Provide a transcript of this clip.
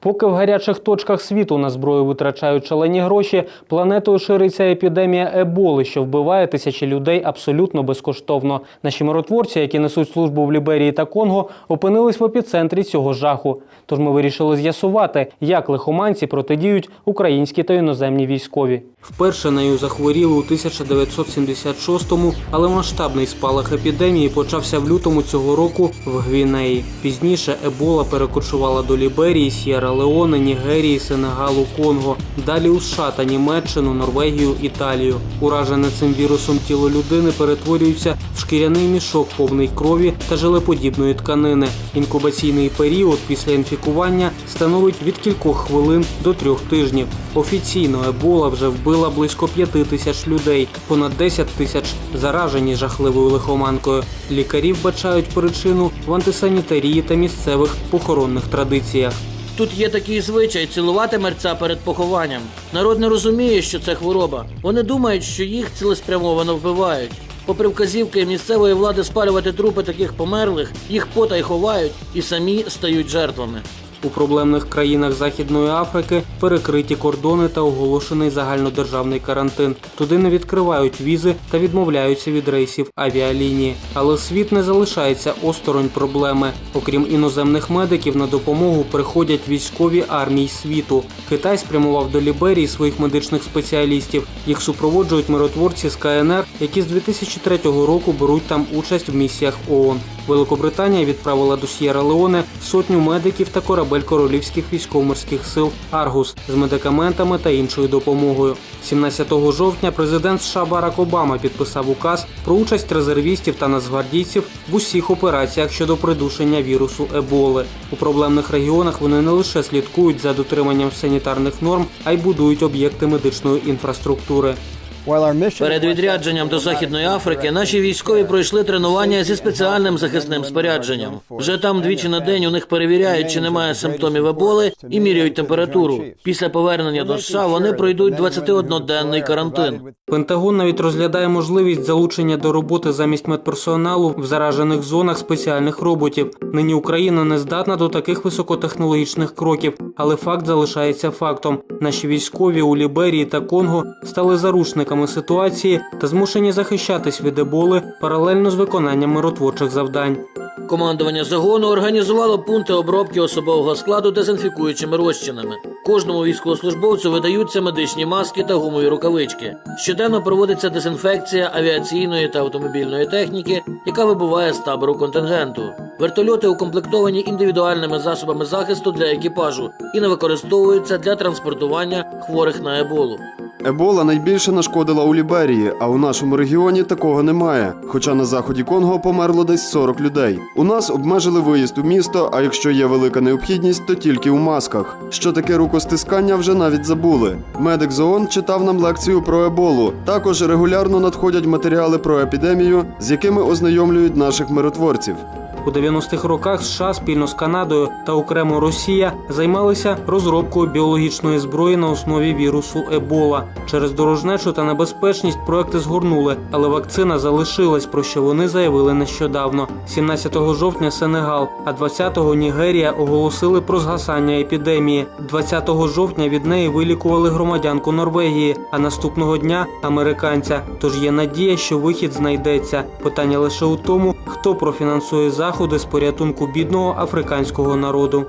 Поки в гарячих точках світу на зброю витрачають шалені гроші, планетою шириться епідемія еболи, що вбиває тисячі людей абсолютно безкоштовно. Наші миротворці, які несуть службу в Ліберії та Конго, опинились в епіцентрі цього жаху. Тож ми вирішили з'ясувати, як лихоманці протидіють українські та іноземні військові. Вперше нею захворіли у 1976-му, але масштабний спалах епідемії почався в лютому цього року в Гвінеї. Пізніше ебола перекочувала до Ліберії, Сєра Леоне, Нігерії, Сенегалу, Конго. Далі у США та Німеччину, Норвегію, Італію. Уражене цим вірусом тіло людини перетворюється в шкіряний мішок повний крові та желеподібної тканини. Інкубаційний період після інфікування становить від кількох хвилин до трьох тижнів. Офіційно ебола вже вбила близько п'яти тисяч людей, понад 10 тисяч заражені жахливою лихоманкою. Лікарі вбачають причину в антисанітарії та місцевих похоронних традиціях. Тут є такий звичай цілувати мерця перед похованням. Народ не розуміє, що це хвороба. Вони думають, що їх цілеспрямовано вбивають. Попри вказівки місцевої влади спалювати трупи таких померлих, їх потай ховають і самі стають жертвами. У проблемних країнах Західної Африки перекриті кордони та оголошений загальнодержавний карантин. Туди не відкривають візи та відмовляються від рейсів авіалінії. Але світ не залишається осторонь проблеми. Окрім іноземних медиків, на допомогу приходять військові армії світу. Китай спрямував до Ліберії своїх медичних спеціалістів. Їх супроводжують миротворці з КНР, які з 2003 року беруть там участь в місіях ООН. Великобританія відправила до С'єра Леоне сотню медиків та корабель королівських військово-морських сил Аргус з медикаментами та іншою допомогою. 17 жовтня президент США Барак Обама підписав указ про участь резервістів та нацгвардійців в усіх операціях щодо придушення вірусу Еболи. У проблемних регіонах вони не лише слідкують за дотриманням санітарних норм, а й будують об'єкти медичної інфраструктури. Перед відрядженням до Західної Африки наші військові пройшли тренування зі спеціальним захисним спорядженням. Вже там двічі на день у них перевіряють, чи немає симптомів еболи і міряють температуру. Після повернення до США вони пройдуть 21-денний карантин. Пентагон навіть розглядає можливість залучення до роботи замість медперсоналу в заражених зонах спеціальних роботів. Нині Україна не здатна до таких високотехнологічних кроків, але факт залишається фактом. Наші військові у Ліберії та Конго стали заручниками ситуації та змушені захищатись від еболи паралельно з виконанням миротворчих завдань. Командування загону організувало пункти обробки особового складу дезінфікуючими розчинами. Кожному військовослужбовцю видаються медичні маски та гумові рукавички. Щоденно проводиться дезінфекція авіаційної та автомобільної техніки, яка вибуває з табору контингенту. Вертольоти укомплектовані індивідуальними засобами захисту для екіпажу і не використовуються для транспортування хворих на еболу. Ебола найбільше нашкодила у Ліберії, а у нашому регіоні такого немає. Хоча на заході Конго померло десь 40 людей. У нас обмежили виїзд у місто, а якщо є велика необхідність, то тільки у масках. Що таке рукостискання, вже навіть забули. Медик з ООН читав нам лекцію про еболу. Також регулярно надходять матеріали про епідемію, з якими ознайомлюють наших миротворців. У 90-х роках США спільно з Канадою та окремо Росія займалися розробкою біологічної зброї на основі вірусу Ебола. Через дорожнечу та небезпечність проекти згорнули, але вакцина залишилась, про що вони заявили нещодавно. 17 жовтня Сенегал, а 20-го Нігерія оголосили про згасання епідемії. 20 жовтня від неї вилікували громадянку Норвегії, а наступного дня американця. Тож є надія, що вихід знайдеться. Питання лише у тому, хто профінансує заходи з порятунку бідного африканського народу.